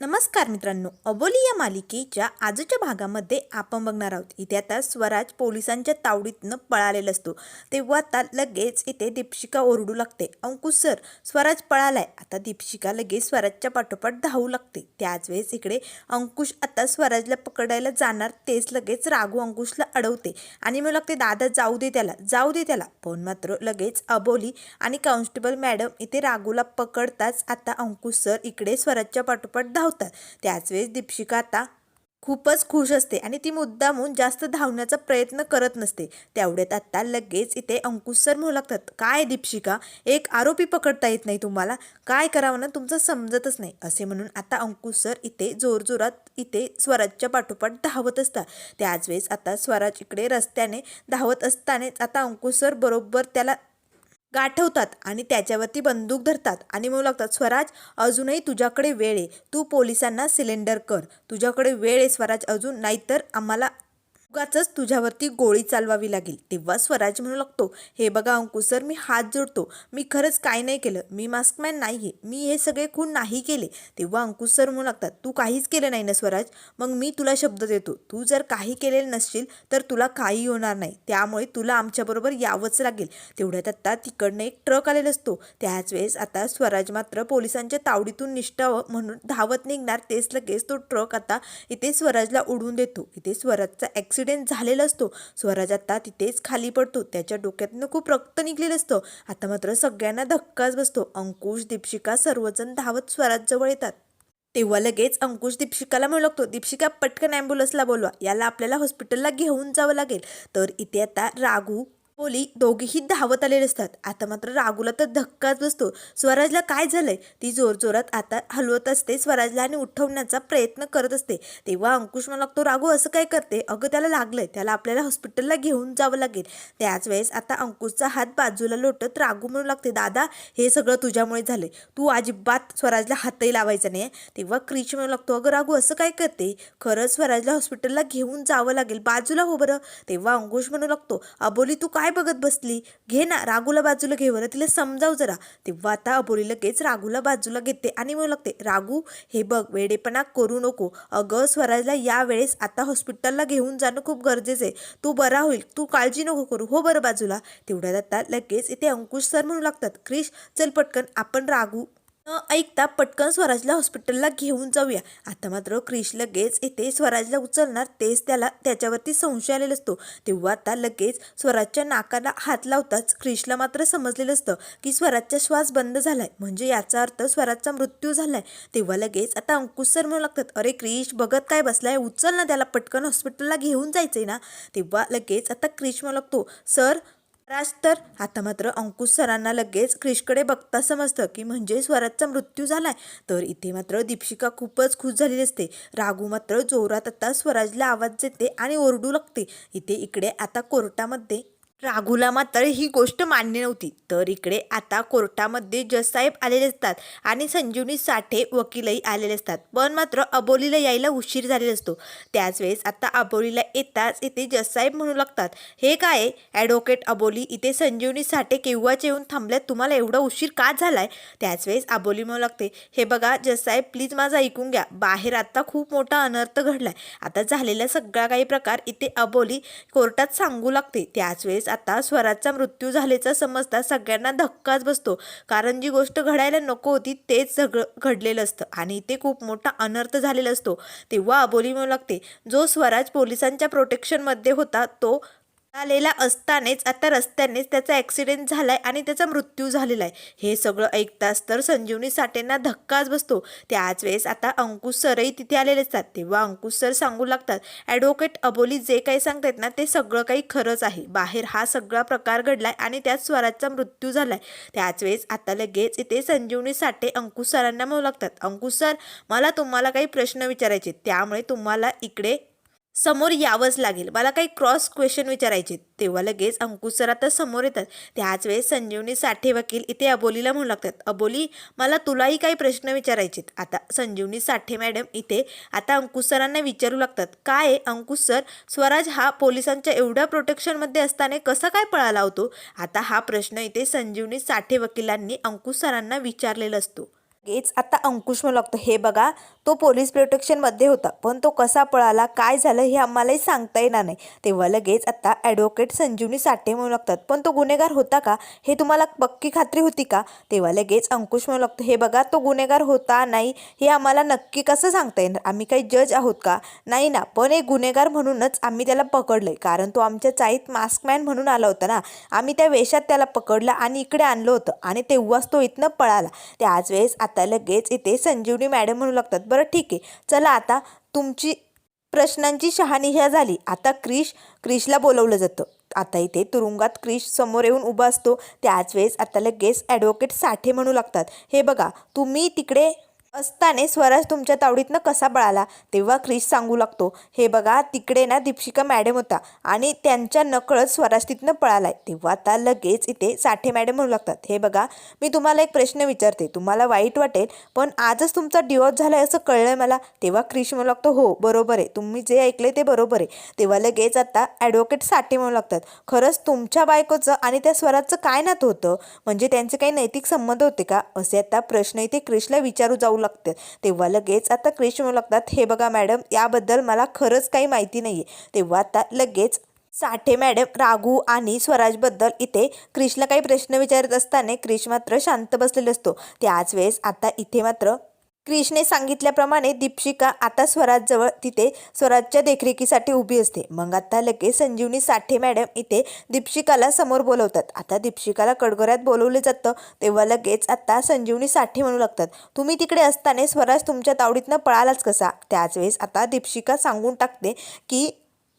नमस्कार मित्रांनो अबोली या मालिकेच्या आजच्या भागामध्ये आपण बघणार आहोत. इथे आता स्वराज पोलिसांच्या तावडीतनं पळालेला असतो. तेव्हा आता लगेच इथे दीपशिका ओरडू लागते. अंकुश सर स्वराज पळालाय. आता दीपशिका लगेच स्वराजच्या पाठोपाठ धावू लागते. त्याच वेळेस इकडे अंकुश आता स्वराजला पकडायला जाणार तेच लगेच राघू अंकुशला अडवते. आणि मग लागते दादा जाऊ दे त्याला जाऊ दे त्याला. पण मात्र लगेच अबोली आणि कॉन्स्टेबल मॅडम इथे राघूला पकडताच आता अंकुश सर इकडे स्वराजच्या पाठोपाठ धाव धावतात त्याच वेळेस दीपशिका आता खूपच खुश असते आणि ती मुद्दामून जास्त धावण्याचा प्रयत्न करत नसते. तेवढ्यात आता लगेच इथे अंकुश सर म्हणू लागतात काय दीपशिका एक आरोपी पकडता येत नाही तुम्हाला. काय करावं ना तुमचं समजतच नाही. असे म्हणून आता अंकुश सर इथे जोरजोरात इथे स्वराजच्या पाठोपाठ धावत असतात. त्याच वेळेस आता स्वराज इकडे रस्त्याने धावत असतानाच आता अंकुश सर बरोबर त्याला गाठवतात आणि त्याच्यावरती बंदूक धरतात. आणि म्हणू लागतात स्वराज अजूनही तुझ्याकडे वेळ आहे. तू पोलिसांना सिलेंडर कर. तुझ्याकडे वेळ आहे स्वराज अजून. नाहीतर आम्हाला उगाचच तुझ्यावरती गोळी चालवावी लागेल. तेव्हा स्वराज म्हणू लागतो हे बघा अंकुश सर मी हात जोडतो. मी खरंच काय नाही केलं. मी मास्कमॅन नाही आहे मी हे सगळे खून नाही केले. तेव्हा अंकुश सर म्हणू लागतात तू काहीच केलं नाही ना स्वराज? मग मी तुला शब्द देतो. तू जर काही केलेलं नसशील तर तुला काही होणार नाही. त्यामुळे तुला आमच्याबरोबर यावंच लागेल. तेवढ्यात आत्ता तिकडनं एक ट्रक आलेला असतो. त्याच वेळेस आता स्वराज मात्र पोलिसांच्या तावडीतून निष्ठावं म्हणून धावत निघणार. तेच लगेच तो ट्रक आता इथे स्वराजला उडून देतो. इथे स्वराजचा ॲक्सिडेंट ॲक्सिडेंट झालेला असतो. स्वराज आता तिथेच खाली पडतो. त्याच्या डोक्यातनं खूप रक्त निघलेलं असतं. आता मात्र सगळ्यांना धक्काच बसतो. अंकुश दीपशिका सर्वजण धावत स्वराजजवळ येतात. तेव्हा लगेच अंकुश दीपशिकाला म्हणू लागतो दीपशिका पटकन ॲम्ब्युलन्सला बोलवा. याला आपल्याला हॉस्पिटलला घेऊन जावं लागेल. तर इथे आता राघू पोली दोघेही धावत आलेले असतात. आता मात्र रागूला तर धक्काच बसतो. स्वराजला काय झालंय? ती जोरजोरात आता हलवत असते. स्वराजला आणि उठवण्याचा प्रयत्न करत असते. तेव्हा अंकुश मला लागतो राघू असं काय करते? अगं त्याला लागलंय. त्याला आपल्याला हॉस्पिटलला घेऊन जावं लागेल. त्याच वेळेस आता अंकुशचा हात बाजूला लोटत रागू म्हणू लागते दादा हे सगळं तुझ्यामुळे झालंय. तू अजिबात स्वराजला हातही लावायचा नाही तेव्हा क्रिच म्हणू लागतो अगं राघू असं काय करते? खरंच स्वराजला हॉस्पिटलला घेऊन जावं लागेल. बाजूला हो बरं. तेव्हा अंकुश म्हणू लागतो अबोली तू काय बघत बसली? घे ना रागूला बाजूला घे बरं तिला समजाव जरा. तेव्हा आता अबोली लगेच राघूला बाजूला घेते आणि मग लागते रागू हे बघ वेडेपणा करू नको. अगं स्वराजला या वेळेस आता हॉस्पिटलला घेऊन जाणं खूप गरजेचं आहे. तू बरा होईल तू काळजी नको करू हो बरं बाजूला. तेवढ्यात आता लगेच इथे अंकुश सर म्हणू लागतात क्रिश चल पटकन आपण रागू. न ऐकता पटकन स्वराजला हॉस्पिटलला घेऊन जाऊया. आता मात्र क्रिश लगेच येथे स्वराजला उचलणार तेच त्याला त्याच्यावरती संशय आलेला असतो. तेव्हा आता लगेच स्वराजच्या नाकाला हात लावताच क्रिशला मात्र समजलेलं असतं की स्वराजचा श्वास बंद झालाय. म्हणजे याचा अर्थ स्वराजचा मृत्यू झालाय. तेव्हा लगेच आता अंकुश सर म्हणू लागतात अरे क्रिश बघत काय बसलाय? उचल ना त्याला पटकन हॉस्पिटलला घेऊन जायचंय ना. तेव्हा लगेच आता क्रिश म्हणू लागतो सर राज तर? आता मात्र अंकुश सरांना लगेच क्रिशकडे बघता समजतं की म्हणजे स्वराजचा मृत्यू झालाय. तर इथे मात्र दीपशिका खूपच खुश झालेली असते. राघू मात्र जोरात आता स्वराजला आवाज देते आणि ओरडू लागते. इथे इकडे आता कोर्टामध्ये राघूला मात्र ही गोष्ट मान्य नव्हती. तर इकडे आता कोर्टामध्ये जससाहेब आलेले असतात आणि संजीवनी साठे वकीलही आलेले असतात. पण मात्र अबोलीला यायला उशीर झालेला असतो. त्याच वेळेस आता अबोलीला येताच इथे जससाहेब म्हणू लागतात. हे काय? ॲडव्होकेट अबोली इथे संजीवनी साठे केव्हाच येऊन थांबल्यात? तुम्हाला एवढा उशीर का झालाय? त्याच वेळेस अबोली म्हणू लागते हे बघा जससाहेब प्लीज माझं ऐकून घ्या. बाहेर आता खूप मोठा अनर्थ घडलाय. आता झालेला सगळा काही प्रकार इथे अबोली कोर्टात सांगू लागते. त्याच वेळेस आता स्वराजचा मृत्यू झाल्याचा समजता सगळ्यांना धक्काच बसतो. कारण जी गोष्ट घडायला नको होती तेच सगळं घडलेलं असतं. आणि इथे खूप मोठा अनर्थ झालेला असतो. तेव्हा अबोली म्हणू लागते जो स्वराज पोलिसांच्या प्रोटेक्शनमध्ये होता तो आलेला असतानेच आता रस्त्यानेच त्याचा ॲक्सिडेंट झालाय आणि त्याचा मृत्यू झालेला आहे. हे सगळं ऐकताच तर संजीवनी साठेंना धक्काच बसतो. त्याच वेळेस आता अंकुश सरही तिथे आलेले असतात. तेव्हा अंकुश सर सांगू लागतात ॲडव्होकेट अबोली जे काही सांगतायत ना ते सगळं काही खरंच आहे. बाहेर हा सगळा प्रकार घडलाय आणि त्यात स्वराजचा मृत्यू झालाय. त्याच वेळेस आता लगेच इथे संजीवनी साठे अंकुश सरांना म्हणू लागतात अंकुश सर मला तुम्हाला काही प्रश्न विचारायचे त्यामुळे तुम्हाला इकडे समोर यावंच लागेल. मला काही क्रॉस क्वेश्चन विचारायचे तेव्हा लगेच अंकुश सर आता समोर येतात. त्याच वेळेस संजीवनी साठे वकील इथे अबोलीला म्हणू लागतात. अबोली मला तुलाही काही प्रश्न विचारायचे आता संजीवनी साठे मॅडम इथे आता अंकुश सरांना विचारू लागतात. काय आहे अंकुश सर? स्वराज हा पोलिसांच्या एवढ्या प्रोटेक्शनमध्ये असताना कसा काय पळाला होतो? आता हा प्रश्न इथे संजीवनी साठे वकिलांनी अंकुश सरांना विचारलेला असतो. लगेच आता अंकुश म्हणू लागतो हे बघा तो पोलीस प्रोटेक्शनमध्ये होता पण तो कसा पळाला काय झालं हे आम्हालाही सांगता येणार नाही. तेव्हा लगेच आता ॲडव्होकेट संजीवनी साठे म्हणू लागतात पण तो गुन्हेगार होता का? हे तुम्हाला पक्की खात्री होती का? तेव्हा लगेच अंकुश म्हणू लागतो हे बघा तो गुन्हेगार होता नाही हे आम्हाला नक्की कसं सांगता येणार? आम्ही काही जज आहोत का? नाही ना पण एक गुन्हेगार म्हणूनच आम्ही त्याला पकडलं कारण तो आमच्या चाळीत मास्कमॅन म्हणून आला होता ना आम्ही त्या वेशात त्याला पकडलं आणि इकडे आणलं होतं आणि तेव्हाच तो इथनं पळाला. त्याच वेळेस आता लगेच इथे संजीवनी मॅडम म्हणू लागतात बरं ठीक आहे चला आता तुमची प्रश्नांची शहानिशा झाली. आता क्रिश क्रिशला बोलवलं जातं. आता इथे तुरुंगात क्रिश समोर येऊन उभा असतो. त्याच वेळेस आता लगेच ॲडव्होकेट साठे म्हणू लागतात. हे बघा तुम्ही तिकडे असताने स्वराज तुमच्या तावडीतनं कसा बळाला? तेव्हा क्रिश सांगू लागतो हे बघा तिकडे ना दीपशिका मॅडम होता आणि त्यांच्या नकळत स्वराज तिथनं पळालाय. तेव्हा आता लगेच इथे साठे मॅडम म्हणू लागतात हे बघा मी तुम्हाला एक प्रश्न विचारते. तुम्हाला वाईट वाटेल पण आजच तुमचा डिवॉर्स झालाय असं कळलंय मला. तेव्हा क्रिश म्हणू लागतो हो बरोबर आहे. तुम्ही जे ऐकले ते बरोबर आहे. तेव्हा लगेच आता ॲडव्होकेट साठे म्हणू लागतात खरंच तुमच्या बायकोचं आणि त्या स्वराजचं काय नातं होतं? म्हणजे त्यांचे काही नैतिक संबंध होते का? असे आता प्रश्न इथे क्रिशला विचारू जाऊ लागतात. तेव्हा लगेच आता क्रिश म्हणू लागतात. हे बघा मॅडम याबद्दल मला खरंच काही माहिती नाही आहे तेव्हा आता लगेच साठे मॅडम राघू आणि स्वराजबद्दल इथे क्रिशला काही प्रश्न विचारत असताना क्रिश मात्र शांत बसलेला असतो. त्याच वेळेस आता इथे मात्र क्रिशने सांगितल्याप्रमाणे दीपशिका आता स्वराजजवळ तिथे स्वराजच्या देखरेखीसाठी उभी असते. मग आता लगेच संजीवनी साठे मॅडम इथे दीपशिकाला समोर बोलवतात. आता दीपशिकाला कडगोऱ्यात बोलवलं जातं तेव्हा लगेच आता संजीवनी साठे म्हणू लागतात तुम्ही तिकडे असताना स्वराज तुमच्या तावडीतनं पळालाच कसा? त्याच वेळेस आता दीपशिका सांगून टाकते की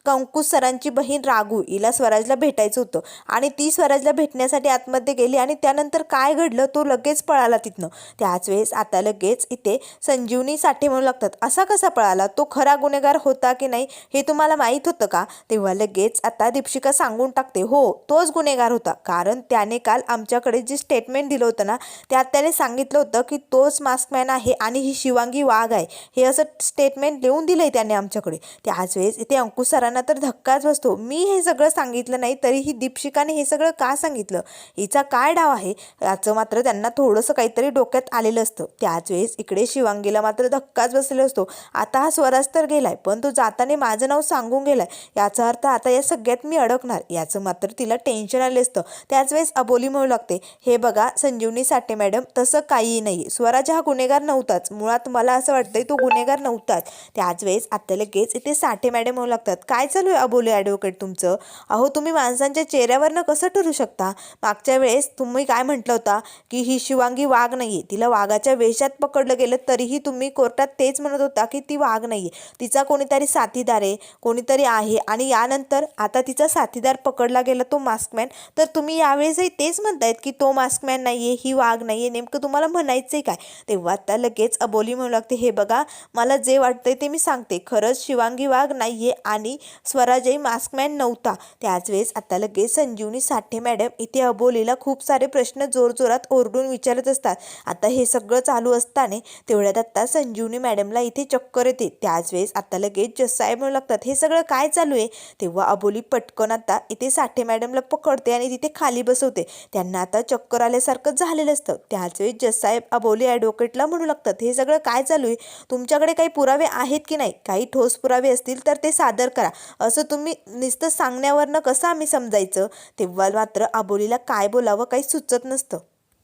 कंकुस सरांची बहीण राघू हिला स्वराजला भेटायचं होतं. आणि ती स्वराजला भेटण्यासाठी आतमध्ये गेली आणि त्यानंतर काय घडलं तो लगेच पळाला तिथनं. त्याच वेळेस आता लगेच इथे संजीवनी साठे म्हणू लागतात. असा कसा पळाला? तो खरा गुन्हेगार होता की नाही हे तुम्हाला माहीत होतं का? तेव्हा लगेच आता दीपशिका सांगून टाकते. हो तोच गुन्हेगार होता. कारण त्याने काल आमच्याकडे जे स्टेटमेंट दिलं होतं ना त्यात त्याने सांगितलं होतं की तोच मास्कमॅन आहे आणि ही शिवांगी वाघ आहे. हे असं स्टेटमेंट लिहून दिलं आहे त्याने आमच्याकडे. त्याच वेळेस इथे अंकुश सरांना तर धक्काच बसतो. मी हे सगळं सांगितलं नाही तरीही दीपशिकाने हे सगळं का सांगितलं? हिचा काय डाव आहे? याचं मात्र त्यांना थोडंसं काहीतरी डोक्यात आलेलं असतं. त्याच वेळेस इकडे शिवांगीला मात्र धक्काच बसलेला असतो. आता हा स्वराज तर गेलाय पण तो जाताना माझं नाव सांगून गेलाय. याचा अर्थ आता या सगळ्यात मी अडकणार. याचं मात्र तिला टेन्शन आलं असतं. त्याच वेळेस अबोली म्हणू लागते हे बघा संजीवनी साठे मॅडम तसं काहीही नाही स्वराज हा गुन्हेगार नव्हताच. मुळात मला असं वाटतंय तो गुन्हेगार नव्हताच. त्याच वेळेस आता लगेच इथे साठे मॅडम म्हणू लागतात काय काय चालू आहे अबोली ॲडव्होकेट तुमचं? अहो तुम्ही माणसांच्या चेहऱ्यावरनं कसं ठरू शकता? मागच्या वेळेस तुम्ही काय म्हटलं होता की ही शिवांगी वाघ नाही आहे तिला वाघाच्या वेशात पकडलं गेलं तरीही तुम्ही कोर्टात तेच म्हणत होता की ती वाघ नाही आहे तिचा कोणीतरी साथीदार आहे कोणीतरी आहे आणि यानंतर आता तिचा साथीदार पकडला गेला तो मास्कमॅन. तर तुम्ही यावेळेसही तेच म्हणतायत की तो मास्कमॅन नाही आहे ही वाघ नाही आहे नेमकं तुम्हाला म्हणायचं आहे काय? तेव्हा आता लगेच अबोली म्हणू लागते हे बघा मला जे वाटतंय ते मी सांगते. खरंच शिवांगी वाघ नाही आहे आणि स्वराजही मास्कमॅन नव्हता. त्याच वेळेस आता लगेच संजीवनी साठे मॅडम इथे अबोलीला खूप सारे प्रश्न जोरजोरात ओरडून विचारत असतात. आता हे सगळं चालू असताना तेवढ्यात आत्ता संजीवनी मॅडमला इथे चक्कर येते. त्याच वेळेस आता लगेच जससाहेब म्हणू लागतात हे सगळं काय चालू आहे? तेव्हा अबोली पटकन आता इथे साठे मॅडमला पकडते आणि तिथे खाली बसवते. त्यांना आता चक्कर आल्यासारखं झालेलं असतं. त्याच वेळेस जसाहेब अबोली ॲडव्होकेटला म्हणू लागतात हे सगळं काय चालू आहे? तुमच्याकडे काही पुरावे आहेत की नाही? काही ठोस पुरावे असतील तर ते सादर करा. असं तुम्ही नुसतं सांगण्यावरनं कसं आम्ही समजायचं? तेव्हा मात्र आबोलीला काय बोलावं काही सुचत नसतं.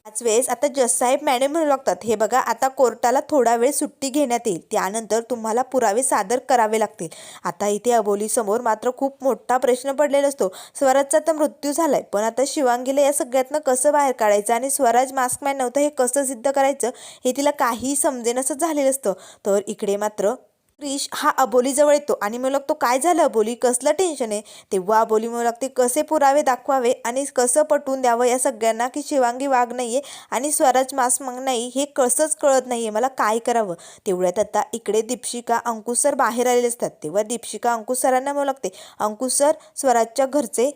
त्याच वेळेस आता जससाहेब मॅडम म्हणू लागतात हे बघा आता कोर्टाला थोडा वेळ सुट्टी घेण्यात येईल. त्यानंतर तुम्हाला पुरावे सादर करावे लागतील. आता इथे अबोलीसमोर मात्र खूप मोठा प्रश्न पडलेला असतो. स्वराजचा तर मृत्यू झालाय पण आता शिवांगीला या सगळ्यातनं कसं बाहेर काढायचं आणि स्वराज मास्कमॅन नव्हतं हे कसं सिद्ध करायचं हे तिला काहीही समजेनसं झालेलं असतं. तर इकडे मात्र क्रिश हा अबोलीजवळ येतो. आणि म्हणू लागतो काय झालं? अबोली कसलं टेन्शन आहे? तेव्हा अबोली म्हणू लागते कसे पुरावे दाखवावे आणि कसं पटवून द्यावं या सगळ्यांना की शिवांगी वाघ नाही आहे आणि स्वराज मास मग नाही हे कसंच कळत नाही आहे मला काय करावं? तेवढ्यात आता इकडे दीपशिका अंकुश सर बाहेर आलेले असतात. तेव्हा दीपशिका अंकुश सरांना म्हणू लागते अंकुश सर स्वराजच्या घरचे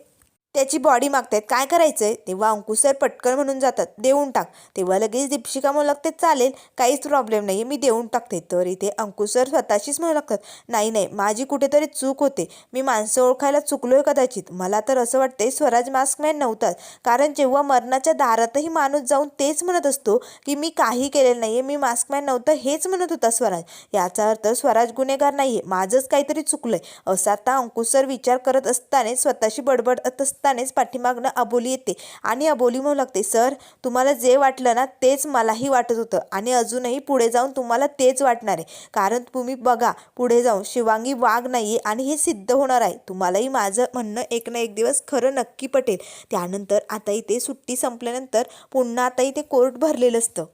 त्याची बॉडी मागतायत. काय करायचंय? तेव्हा अंकुश सर पटकन म्हणून जातात. देऊन टाक. तेव्हा लगेच दीपशिका म्हणू लागते चालेल काहीच प्रॉब्लेम नाही मी देऊन टाकते. तर इथे अंकुश सर स्वतःशीच म्हणू लागतात नाही नाही माझी कुठेतरी चूक होते. मी माणसं ओळखायला चुकलोय कदाचित. मला तर असं वाटतंय स्वराज मास्कमॅन नव्हताच. कारण जेव्हा मरणाच्या दारातही माणूस जाऊन तेच म्हणत असतो की मी काही केलेलं नाहीये मी मास्कमॅन नव्हतं हेच म्हणत होता स्वराज. याचा अर्थ स्वराज गुन्हेगार नाही आहे माझंच काहीतरी चुकलंय. असं आता अंकुश सर विचार करत असताना स्वतःशी बडबडत असतानाच पाठीमागनं अबोली येते. आणि अबोली म्हणू लागते सर तुम्हाला जे वाटलं ना तेच मलाही वाटत होतं. आणि अजूनही पुढे जाऊन तुम्हाला तेच वाटणार आहे. कारण तुम्ही बघा पुढे जाऊन शिवांगी वाघ नाही आणि हे सिद्ध होणार आहे. तुम्हालाही माझं म्हणणं एक ना एक दिवस खरं नक्की पटेल. त्यानंतर आता इथे सुट्टी संपल्यानंतर पुन्हा आता इथे कोर्ट भरलेलं असतं.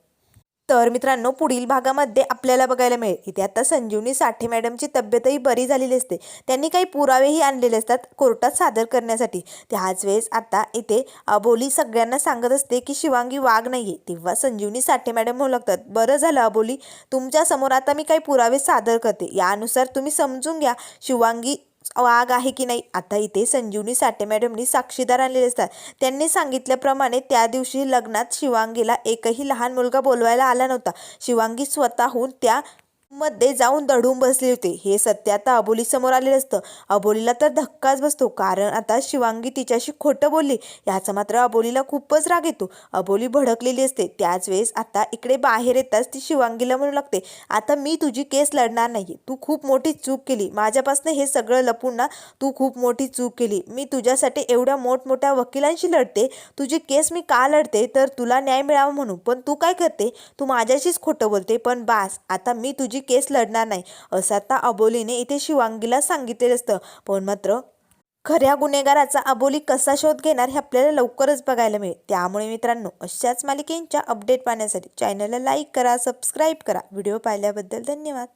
तर मित्रांनो पुढील भागामध्ये आपल्याला बघायला मिळेल. इथे आता संजीवनी साठे मॅडमची तब्येतही बरी झालेली असते. त्यांनी काही पुरावेही आणलेले असतात कोर्टात सादर करण्यासाठी. त्याच वेळेस आता इथे अबोली सगळ्यांना सांगत असते की शिवांगी वाघ नाहीये. तेव्हा संजीवनी साठे मॅडम म्हणू लागतात बरं झालं अबोली तुमच्यासमोर आता मी काही पुरावे सादर करते. यानुसार तुम्ही समजून घ्या शिवांगी वाघ आहे की नाही? आता इथे संजीवनी साठे मॅडमनी साक्षीदार आणलेले असतात. त्यांनी सांगितल्याप्रमाणे त्या दिवशी लग्नात शिवांगीला एकही लहान मुलगा बोलवायला आला नव्हता. शिवांगी स्वतःहून त्या मध्ये जाऊन दडून बसले होते. हे सत्य आता अबोली समोर आलेलं असतं. अबोलीला तर धक्काच बसतो. कारण आता शिवांगी तिच्याशी खोटं बोलली. याचा मात्र अबोलीला खूपच राग येतो. अबोली भडकलेली असते. त्याच वेळेस आता इकडे बाहेर येताच ती शिवांगीला म्हणू लागते आता मी तुझी केस लढणार नाही तू खूप मोठी चूक केली. माझ्यापासून हे सगळं लपून ना तू खूप मोठी चूक केली. मी तुझ्यासाठी एवढ्या मोठमोठ्या वकिलांशी लढते. तुझी केस मी का लढते? तर तुला न्याय मिळावा म्हणून. पण तू काय करते? तू माझ्याशीच खोटं बोलते. पण बास आता मी तुझी केस लढणार नाही असं आता अबोलीने इथे शिवांगीला सांगितलेलं असतं. पण मात्र खऱ्या गुन्हेगाराचा अबोली कसा शोध घेणार हे आपल्याला लवकरच बघायला मिळेल. त्यामुळे मित्रांनो अशाच मालिकेंच्या अपडेट पाहण्यासाठी चॅनलला लाईक करा सबस्क्राईब करा. व्हिडिओ पाहिल्याबद्दल धन्यवाद.